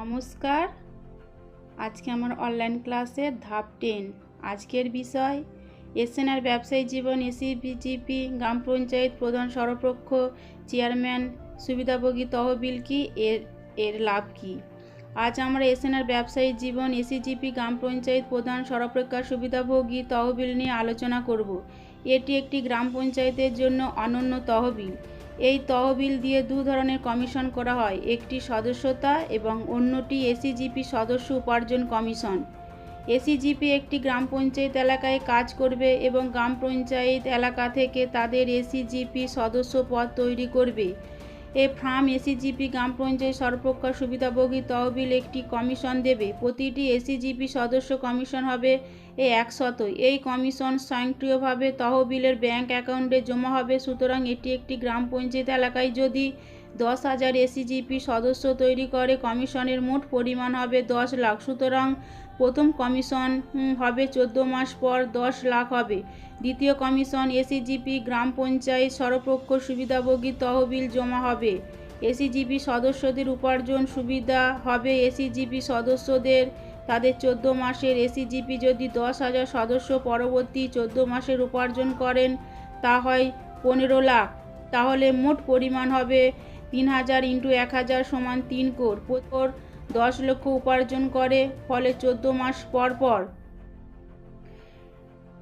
নমস্কার। আজকে আমার অনলাইন ক্লাসের ধাপ টেন আজকের বিষয় এসএনআর ব্যবসায়ী জীবন এসি বিজিপি গ্রাম পঞ্চায়েত প্রধান সরপক্ষ চেয়ারম্যান সুবিধাভোগী তহবিল কি, এর এর লাভ কি? আজ আমরা এসএনআর ব্যবসায়ী জীবন এসিজিপি গ্রাম পঞ্চায়েত প্রধান সরপেক্ষা সুবিধাভোগী তহবিল নিয়ে আলোচনা করব। এটি একটি গ্রাম পঞ্চায়েতের জন্য অনন্য তহবিল। এই তহবিল দিয়ে দু ধরনের কমিশন করা হয়। একটি সদস্যতা এবং অন্যটি এসিজিপি সদস্য উপার্জন কমিশন। এসিজিপি একটি গ্রাম পঞ্চায়েত এলাকায় কাজ করবে এবং গ্রাম পঞ্চায়েত এলাকা থেকে তাদের এসিজিপি সদস্য পদ তৈরি করবে। এ ফার্ম এসিজিপি গ্রাম পঞ্চায়েত সর্বপ্রকার সুবিধাভোগী তহবিল একটি কমিশন দেবে। প্রতিটি এসিজিপি সদস্য কমিশন হবে এ একশত। এই কমিশন স্বয়ংক্রিয়ভাবে তহবিলের ব্যাংক অ্যাকাউন্টে জমা হবে। সুতরাং এটি একটি গ্রাম পঞ্চায়েত এলাকায় যদি দশ হাজার এসিজিপি সদস্য তৈরি করে, কমিশনের মোট পরিমাণ হবে দশ লাখ। সুতরাং প্রথম কমিশন হবে চোদ্দ মাস পর দশ লাখ হবে। দ্বিতীয় কমিশন এসিজিপি গ্রাম পঞ্চায়েত সর্বপক্ষ সুবিধাভোগী তহবিল জমা হবে। এসিজিপি সদস্যদের উপার্জন সুবিধা হবে। এসিজিপি সদস্যদের, তাদের চোদ্দ মাসের এসিজিপি যদি দশ হাজার সদস্য পরবর্তী চোদ্দ মাসের উপার্জন করেন, তা হয় পনেরো লাখ। তাহলে মোট পরিমাণ হবে তিন হাজার ইন্টু এক হাজার সমান তিন কোর। প্রতর দশ লক্ষ উপার্জন করে, ফলে চোদ্দ মাস পর পর,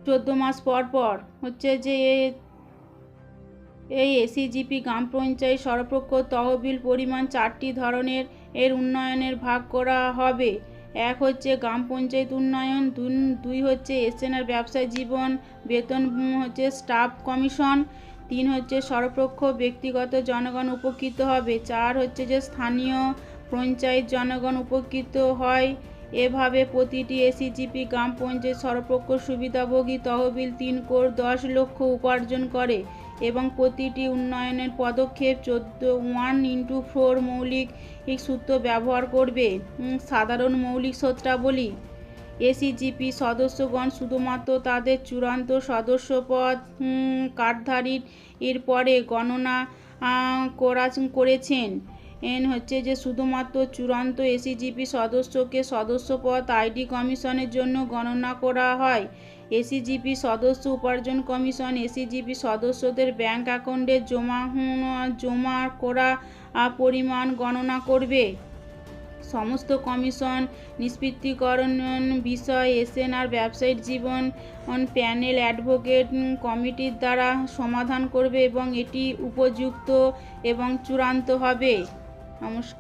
চোদ্দ মাস পর পর হচ্ছে যে এই এসিজিপি গ্রাম পঞ্চায়েত সর্বপক্ষ তহবিল পরিমাণ চারটি ধরনের এর উন্নয়নের ভাগ করা হবে। এক হচ্ছে গ্রাম পঞ্চায়েত উন্নয়ন দুই হচ্ছে এসএনআর ব্যবসায় জীবন, বেতন হচ্ছে স্টাফ কমিশন তিন হচ্ছে সর্বপক্ষ ব্যক্তিগত জনগণ উপকৃত হবে, চার হচ্ছে যে স্থানীয় পঞ্চায়েত জনগণ উপকৃত হয়। এভাবে প্রতিটি এসিজিপি গ্রাম পঞ্চায়েত সর্বপক্ষ সুবিধাভোগী তহবিল তিন কোর দশ লক্ষ উপার্জন করে এবং প্রতিটি উন্নয়নের পদক্ষেপ চোদ্দ ওয়ান ইন্টু ফোর মৌলিক সূত্র ব্যবহার করবে। সাধারণ মৌলিক সূত্রাবলী এসিজিপি সদস্যগণ শুধুমাত্র তাদের চূড়ান্ত সদস্যপদ কার্ডধারীর এর পরে গণনা করা করেছেন। এন হচ্ছে যে শুধুমাত্র চূড়ান্ত এসিজিপি সদস্যকে সদস্যপদ, আইডি কমিশনের জন্য গণনা করা হয়। এসিজিপি সদস্য উপার্জন কমিশন এসিজিপি সদস্যদের ব্যাংক অ্যাকাউন্টে জমা জমা করা পরিমাণ গণনা করবে। সমস্ত কমিশন, নিষ্পত্তিকরণ বিষয়, এসএনআর ব্যবসায়িক জীবন প্যানেল অ্যাডভোকেট কমিটির দ্বারা সমাধান করবে এবং এটি উপযুক্ত এবং চূড়ান্ত হবে। নমস্কার।